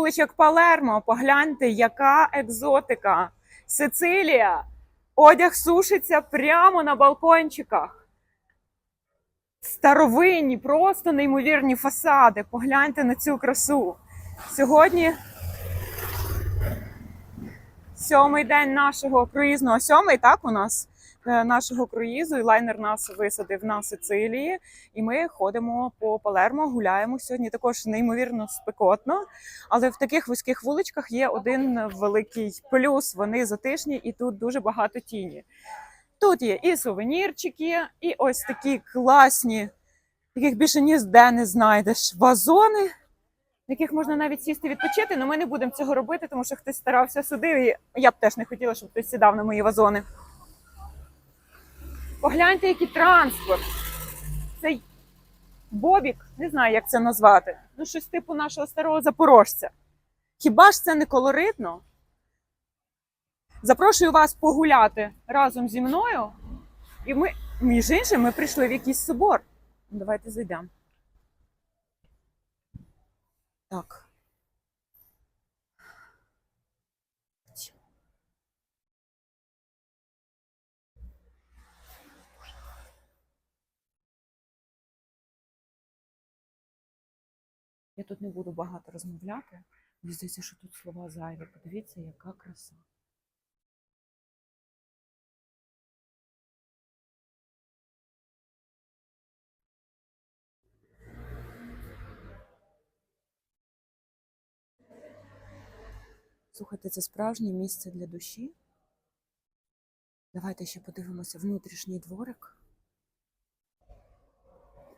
Вуличок Палермо, погляньте, яка екзотика. Сицилія. Одяг сушиться прямо на балкончиках. Старовинні, просто неймовірні фасади. Погляньте на цю красу. Сьогодні сьомий день нашого круїзного, сьомий, так, у нас нашого круїзу, і лайнер нас висадив на Сицилії. І ми ходимо по Палермо, гуляємо сьогодні. Також неймовірно спекотно. Але в таких вузьких вуличках є один великий плюс. Вони затишні і тут дуже багато тіні. Тут є і сувенірчики, і ось такі класні, яких більше ніде не знайдеш. Вазони, яких можна навіть сісти відпочити. але ми не будемо цього робити, тому що хтось старався судив, і я б теж не хотіла, щоб хтось сідав на мої вазони. Погляньте, який транспорт. Цей Бобік, не знаю, як це назвати. Ну, щось типу нашого старого запорожця. Хіба ж це не колоритно? Запрошую вас погуляти разом зі мною. І ми, між іншим, ми прийшли в якийсь собор. Давайте зайдемо. Так. Я тут не буду багато розмовляти. Мені здається, що тут слова зайві. Подивіться, яка краса. Слухайте, це справжнє місце для душі. Давайте ще подивимося внутрішній дворик.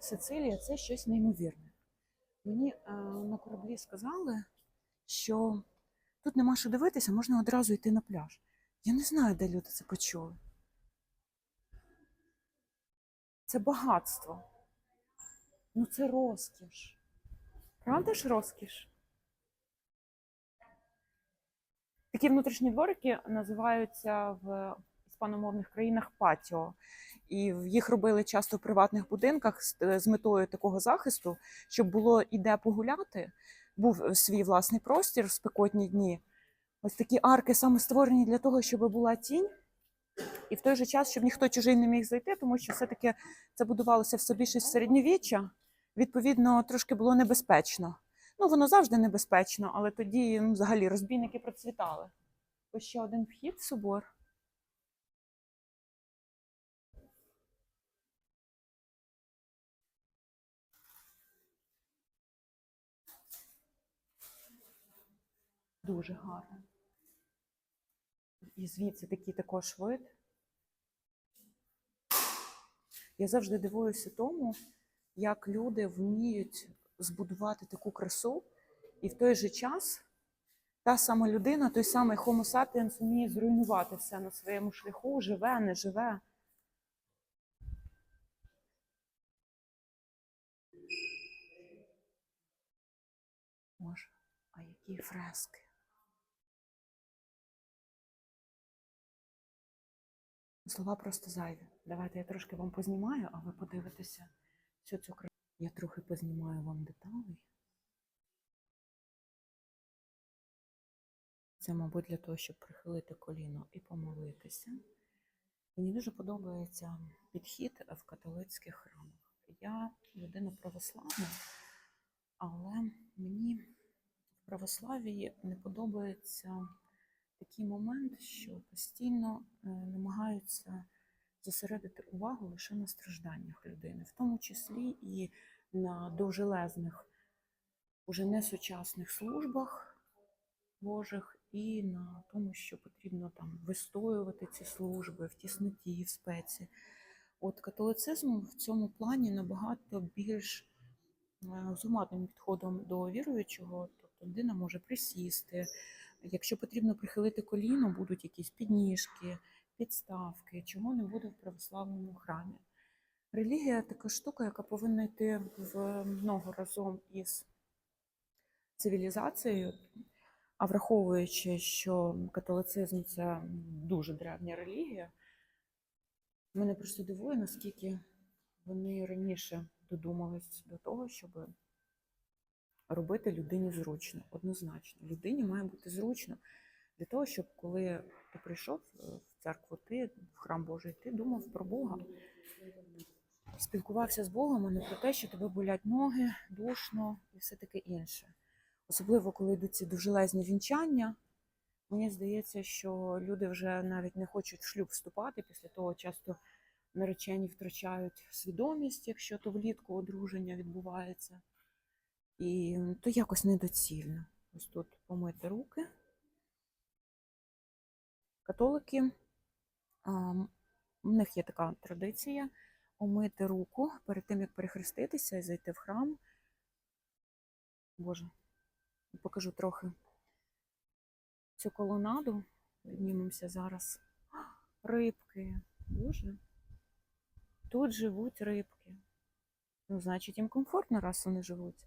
Сицилія це щось неймовірне. Мені е, на кораблі сказали, що тут нема що дивитися, можна одразу йти на пляж. Я не знаю, де люди це почули. Це багатство. Ну це розкіш. Правда ж розкіш? Такі внутрішні дворики називаються в іспаномовних країнах патіо. І їх робили часто в приватних будинках з, з метою такого захисту, щоб було і де погуляти, був е, свій власний простір в спекотні дні. Ось такі арки саме створені для того, щоб була тінь, і в той же час, щоб ніхто чужий не міг зайти, тому що все-таки це будувалося все більше з середньовіччя. Відповідно, трошки було небезпечно. Ну, воно завжди небезпечно, але тоді ну, взагалі розбійники процвітали. Ось ще один вхід в собор. Дуже гарно. І звідси такий також вид. Я завжди дивуюся тому, як люди вміють збудувати таку красу, і в той же час та сама людина, той самий Homo sapiens вміє зруйнувати все на своєму шляху, живе, не живе. Боже, а які фрески. Слова просто зайві. Давайте я трошки вам познімаю, а ви подивитеся всю цю красу. Я трохи познімаю вам деталей. Це, мабуть, для того, щоб прихилити коліно і помолитися. Мені дуже подобається підхід в католицьких храмах. Я людина православна, але мені в православії не подобається такий момент, що постійно е, намагаються зосередити увагу лише на стражданнях людини, в тому числі і на довжелезних, уже несучасних службах Божих, і на тому, що потрібно там вистоювати ці служби в тісноті, в спеці. От католицизм в цьому плані набагато більш е, з гуманним підходом до віруючого, тобто людина може присісти. Якщо потрібно прихилити коліно, будуть якісь підніжки, підставки, чого не буде в православному храмі. Релігія така штука, яка повинна йти в ногу разом із цивілізацією. А враховуючи, що католицизм це дуже древня релігія, мене просто дивує, наскільки вони раніше додумались до того, щоб робити людині зручно, однозначно. Людині має бути зручно для того, щоб коли ти прийшов е, в церкву, ти в храм Божий, ти думав про Бога, спілкувався з Богом, а не про те, що тебе болять ноги, душно і все таке інше. Особливо, коли йдуть ці довжелезні вінчання. Мені здається, що люди вже навіть не хочуть в шлюб вступати. Після того часто наречені втрачають свідомість, якщо то влітку одруження відбувається. І то якось недоцільно. Ось тут помити руки. Католики, в них є така традиція омити руку перед тим, як перехреститися і зайти в храм. Боже, покажу трохи цю колонаду. Піднімемося зараз. Рибки. Боже. Тут живуть рибки. Ну, значить, їм комфортно, раз вони живуть.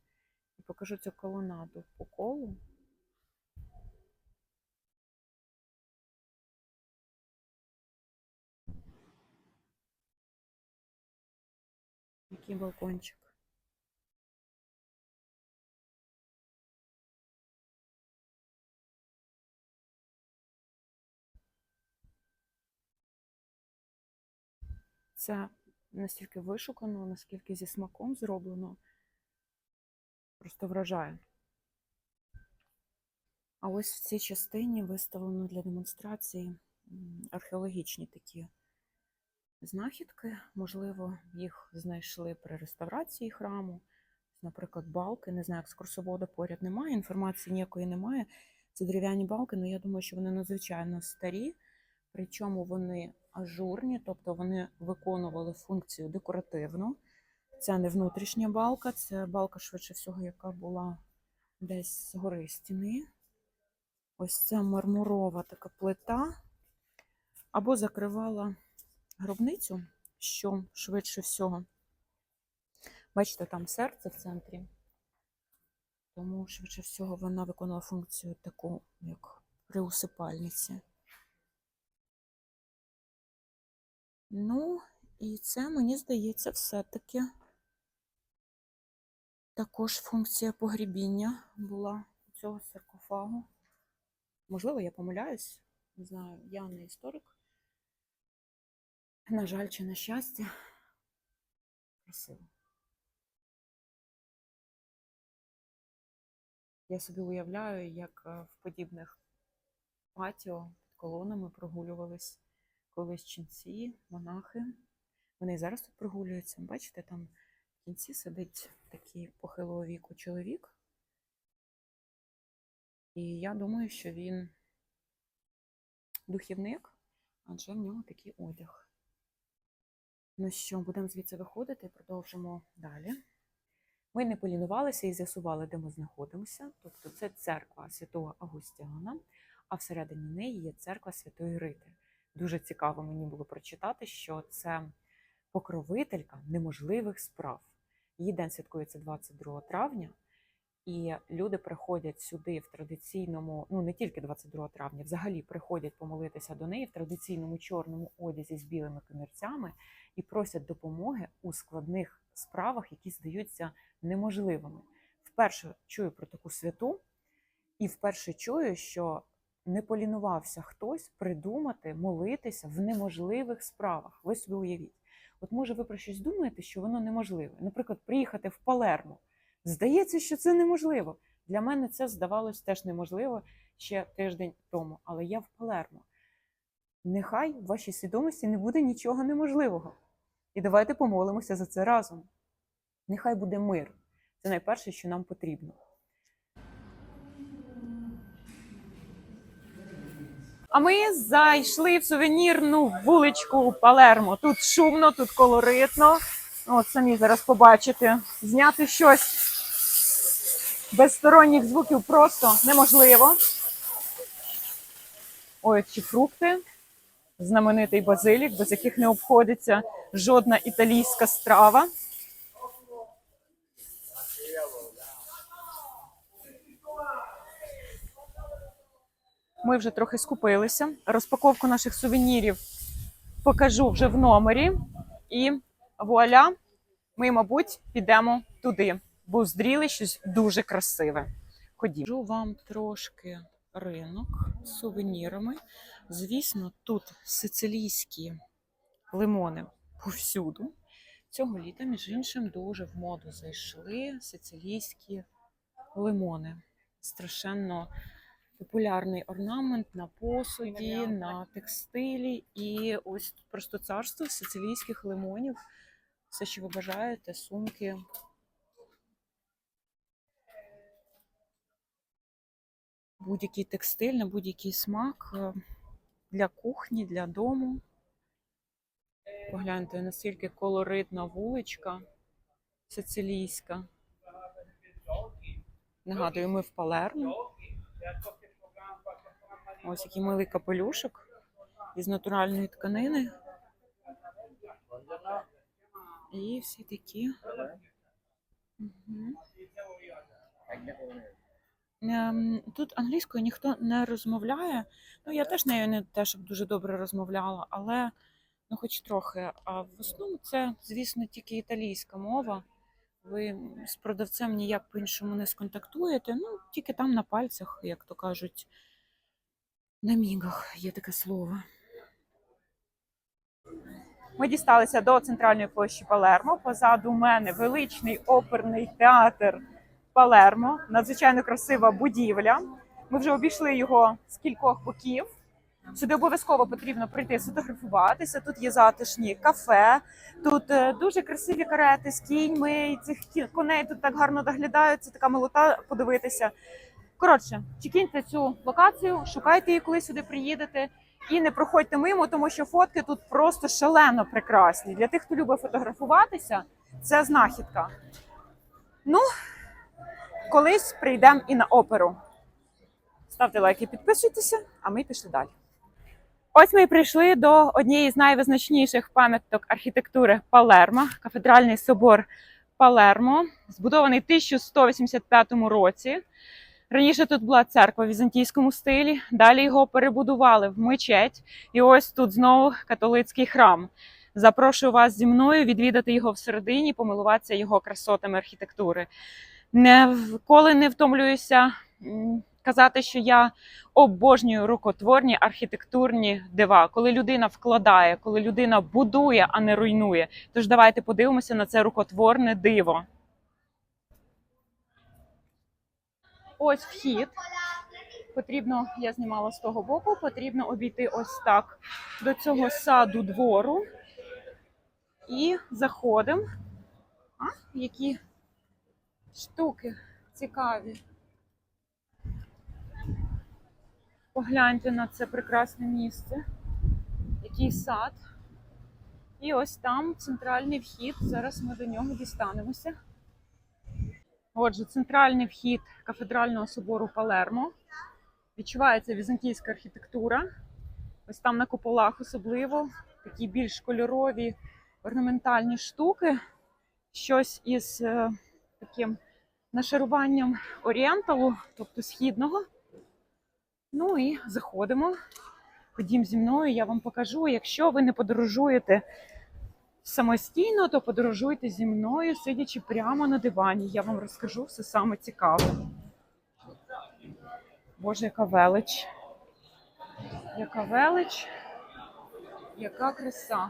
Покажу цю колонаду по колу. Який балкончик. Це настільки вишукано, наскільки зі смаком зроблено. Просто вражає. А ось в цій частині виставлено для демонстрації археологічні такі знахідки. Можливо, їх знайшли при реставрації храму. Наприклад, балки. Не знаю, екскурсовода поряд немає, інформації ніякої немає. Це дерев'яні балки, але я думаю, що вони надзвичайно старі. Причому вони ажурні, тобто вони виконували функцію декоративну. Це не внутрішня балка, це балка, швидше всього, яка була десь з гори стіни. Ось ця мармурова така плита. Або закривала гробницю, що швидше всього. Бачите, там серце в центрі. Тому, швидше всього, вона виконала функцію таку, як при усипальниці. Ну, і це, мені здається, все-таки також функція погрібіння була у цього саркофагу. Можливо, я помиляюсь, не знаю, я не історик. На жаль, чи на щастя. Красиво. Я собі уявляю, як е, в подібних патіо під колонами прогулювались колись ченці, монахи. Вони і зараз тут прогулюються. Бачите, там в кінці сидить такий похилого віку чоловік. І я думаю, що він духівник, адже в нього такий одяг. Ну що, будемо звідси виходити продовжимо далі. Ми не полінувалися і з'ясували, де ми знаходимося. Тобто це церква святого Августіана, а всередині неї є церква Святої Рити. Дуже цікаво мені було прочитати, що це покровителька неможливих справ. Її день святкується 22 травня, і люди приходять сюди в традиційному, ну не тільки 22 травня, взагалі приходять помолитися до неї в традиційному чорному одязі з білими комірцями і просять допомоги у складних справах, які здаються неможливими. Вперше чую про таку святу, і вперше чую, що не полінувався хтось придумати, молитися в неможливих справах. Ви собі уявіть. От може ви про щось думаєте, що воно неможливе. Наприклад, приїхати в Палермо. Здається, що це неможливо. Для мене це здавалось теж неможливо ще тиждень тому, але я в Палермо. Нехай в вашій свідомості не буде нічого неможливого. І давайте помолимося за це разом. Нехай буде мир. Це найперше, що нам потрібно. А ми зайшли в сувенірну вуличку Палермо. Тут шумно, тут колоритно. От самі зараз побачите. Зняти щось без сторонніх звуків просто неможливо. Ой, ці фрукти. Знаменитий базилік, без яких не обходиться жодна італійська страва. Ми вже трохи скупилися. Розпаковку наших сувенірів покажу вже в номері. І вуаля, ми, мабуть, підемо туди. бо здріли щось дуже красиве. Ходімо. Покажу вам трошки ринок з сувенірами. Звісно, тут сицилійські лимони повсюду. Цього літа, між іншим, дуже в моду зайшли сицилійські лимони. Страшенно популярний орнамент на посуді, на текстилі. І ось просто царство сицилійських лимонів. Все, що ви бажаєте, сумки. Будь-який текстиль на будь-який смак е, для кухні, для дому. Погляньте, наскільки колоритна вуличка сицилійська. Нагадую, ми в Палермо. Ось який милий капелюшок із натуральної тканини. І всі такі. Ем, Тут англійською ніхто не розмовляє. Ну, я теж нею не те, щоб дуже добре розмовляла, але ну, хоч трохи. А в основному це, звісно, тільки італійська мова. Ви з продавцем ніяк по-іншому не сконтактуєте. Ну, тільки там на пальцях, як то кажуть, на мігах є таке слово. Ми дісталися до центральної площі Палермо. Позаду мене величний оперний театр Палермо. Надзвичайно красива будівля. Ми вже обійшли його з кількох боків. Сюди обов'язково потрібно прийти сфотографуватися. Тут є затишні кафе, тут е, дуже красиві карети з кіньми. І цих коней тут так гарно доглядають. Це така милота подивитися. Коротше, чекіньте цю локацію, шукайте її, коли сюди приїдете. І не проходьте мимо, тому що фотки тут просто шалено прекрасні. Для тих, хто любить фотографуватися, це знахідка. Ну, колись прийдемо і на оперу. Ставте лайки, підписуйтеся, а ми пішли далі. Ось ми і прийшли до однієї з найвизначніших пам'яток архітектури Палермо, кафедральний собор Палермо, збудований в 1185 році. Раніше тут була церква в візантійському стилі, далі його перебудували в мечеть, і ось тут знову католицький храм. Запрошую вас зі мною відвідати його всередині, помилуватися його красотами архітектури. Ніколи не втомлююся казати, що я обожнюю рукотворні архітектурні дива, коли людина вкладає, коли людина будує, а не руйнує. Тож давайте подивимося на це рукотворне диво. Ось вхід. Потрібно, я знімала з того боку, потрібно обійти ось так до цього саду двору. І заходимо. А, які штуки цікаві. Погляньте на це прекрасне місце. Який сад. І ось там центральний вхід. Зараз ми до нього дістанемося. Отже, центральний вхід кафедрального собору Палермо. Відчувається візантійська архітектура. Ось там на куполах особливо такі більш кольорові орнаментальні штуки. Щось із е, таким нашаруванням орієнталу, тобто східного. Ну і заходимо. Ходім зі мною, я вам покажу. Якщо ви не подорожуєте самостійно, то подорожуйте зі мною, сидячи прямо на дивані. Я вам розкажу все саме цікаве. Боже, яка велич. Яка велич, яка краса.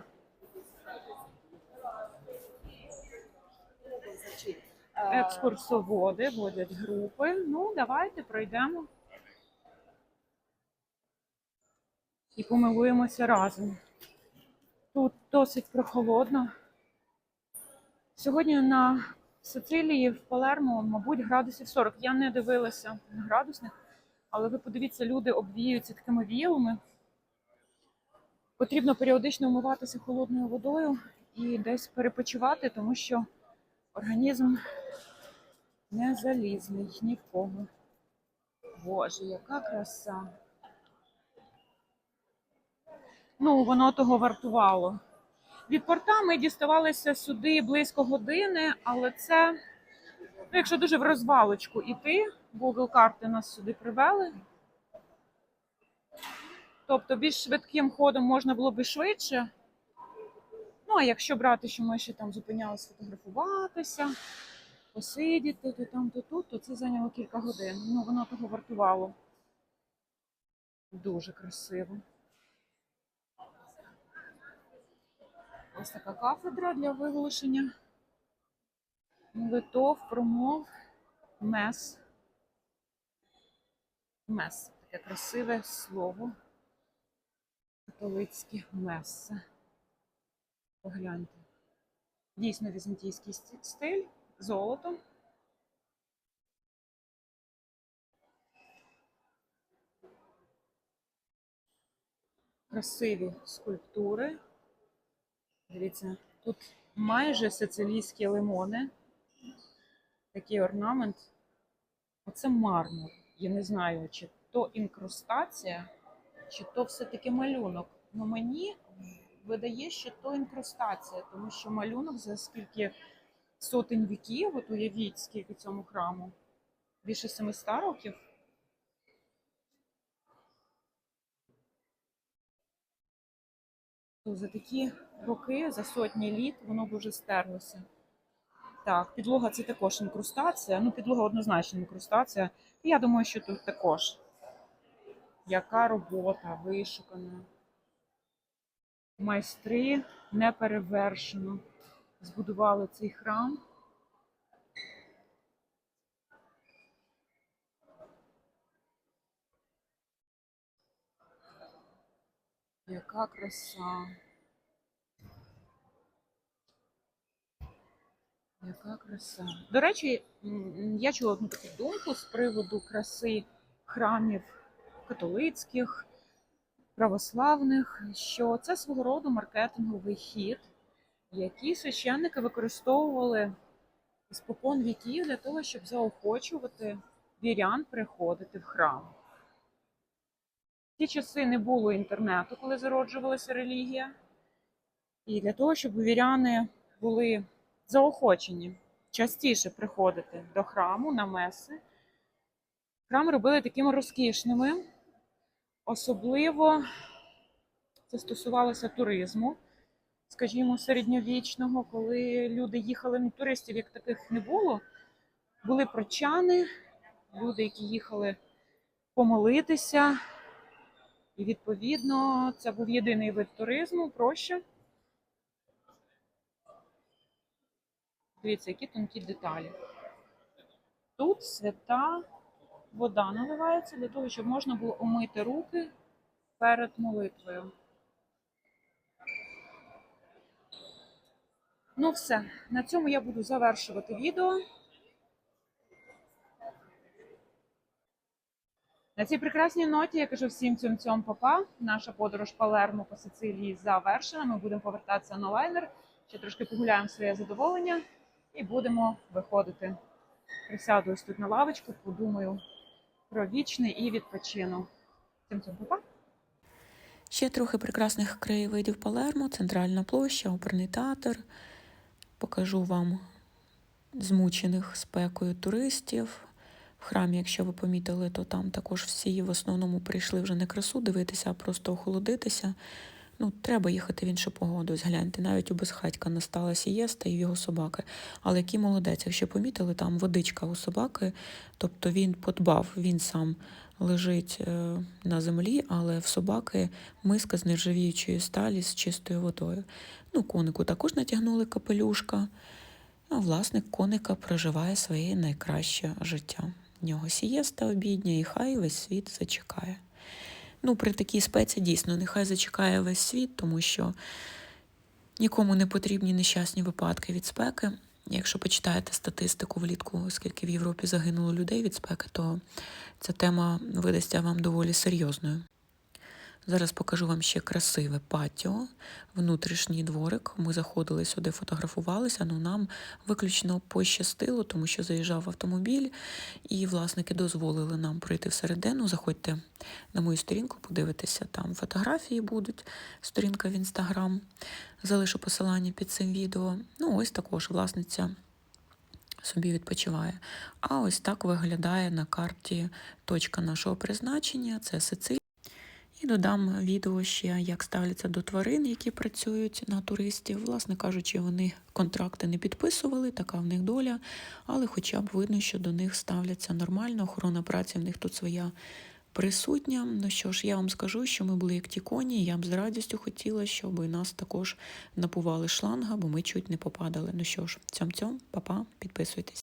Екскурсоводи водять групи. Ну, давайте пройдемо і помилуємося разом. Тут досить прохолодно. Сьогодні на Сицилії в Палермо, мабуть, градусів 40. Я не дивилася на градусних, але ви подивіться, люди обвіються такими віялами. Потрібно періодично вмиватися холодною водою і десь перепочивати, тому що організм не залізний ні в кого. Боже, яка краса. Ну, воно того вартувало. Від порта ми діставалися сюди близько години, але це, ну, якщо дуже в розвалочку іти, Google карти нас сюди привели. Тобто більш швидким ходом можна було би швидше. Ну, а якщо брати, що ми ще там зупинялися фотографуватися, посидіти, то там, то тут, то це зайняло кілька годин. Ну, воно того вартувало. Дуже красиво. Ось така кафедра для виголошення молитов, промов, мес. Мес. Таке красиве слово. Католицьке меса. Погляньте. Дійсно візантійський стиль, золото. Красиві скульптури. Дивіться, тут майже сицилійські лимони. Такий орнамент. Оце мармур. Я не знаю, чи то інкрустація, чи то все-таки малюнок. Ну мені видає, що то інкрустація, тому що малюнок за скільки сотень віків, от уявіть, скільки цьому храму. Більше 700 років. За такі роки, за сотні літ, воно б вже стерлося. Так, підлога це також інкрустація. Ну, підлога однозначно інкрустація. Я думаю, що тут також. Яка робота вишукана. Майстри неперевершено збудували цей храм. Яка краса. Яка краса. До речі, я чула одну таку думку з приводу краси храмів католицьких, православних, що це свого роду маркетинговий хід, який священники використовували спокон віків для того, щоб заохочувати вірян приходити в храм. В ті часи не було інтернету, коли зароджувалася релігія. І для того, щоб віряни були заохочені частіше приходити до храму на меси. Храми робили такими розкішними. Особливо це стосувалося туризму, скажімо, середньовічного, коли люди їхали, ну, туристів як таких не було. Були прочани, люди, які їхали помолитися. І відповідно це був єдиний вид туризму, проще. Дивіться, які тонкі деталі. Тут свята вода наливається для того, щоб можна було омити руки перед молитвою. Ну, все. На цьому я буду завершувати відео. На цій прекрасній ноті я кажу всім цьом цьом папа. Наша подорож Палермо по Сицилії завершена. Ми будемо повертатися на лайнер. Ще трошки погуляємо своє задоволення і будемо виходити. Присяду ось тут на лавочку, подумаю про вічний і відпочину. Всім цьом папа. Ще трохи прекрасних краєвидів Палермо, центральна площа, оперний театр. Покажу вам змучених спекою туристів. В храмі, якщо ви помітили, то там також всі в основному прийшли вже не красу дивитися, а просто охолодитися. Ну, треба їхати в іншу погоду. Ось гляньте, навіть у безхатька настала сієста і його собаки. Але який молодець, якщо помітили, там водичка у собаки, тобто він подбав, він сам лежить е, на землі, але в собаки миска з нержавіючої сталі з чистою водою. Ну, конику також натягнули капелюшка. А власник коника проживає своє найкраще життя. В нього сієста обідня, і хай весь світ зачекає. Ну, при такій спеці дійсно нехай зачекає весь світ, тому що нікому не потрібні нещасні випадки від спеки. Якщо почитаєте статистику влітку, скільки в Європі загинуло людей від спеки, то ця тема видасться вам доволі серйозною. Зараз покажу вам ще красиве патіо, внутрішній дворик. Ми заходили сюди, фотографувалися, але нам виключно пощастило, тому що заїжджав автомобіль, і власники дозволили нам пройти всередину. Заходьте на мою сторінку, подивитися, там фотографії будуть, сторінка в інстаграм. Залишу посилання під цим відео. Ну, ось також власниця собі відпочиває. А ось так виглядає на карті точка нашого призначення це Сицилія. Додам відео ще, як ставляться до тварин, які працюють на туристів. Власне кажучи, вони контракти не підписували, така в них доля, але хоча б видно, що до них ставляться нормально. Охорона праці в них тут своя присутня. Ну що ж, я вам скажу, що ми були як ті коні. Я б з радістю хотіла, щоб нас також напували шланга, бо ми чуть не попадали. Ну що ж, цьом-цьом, па-па, підписуйтесь.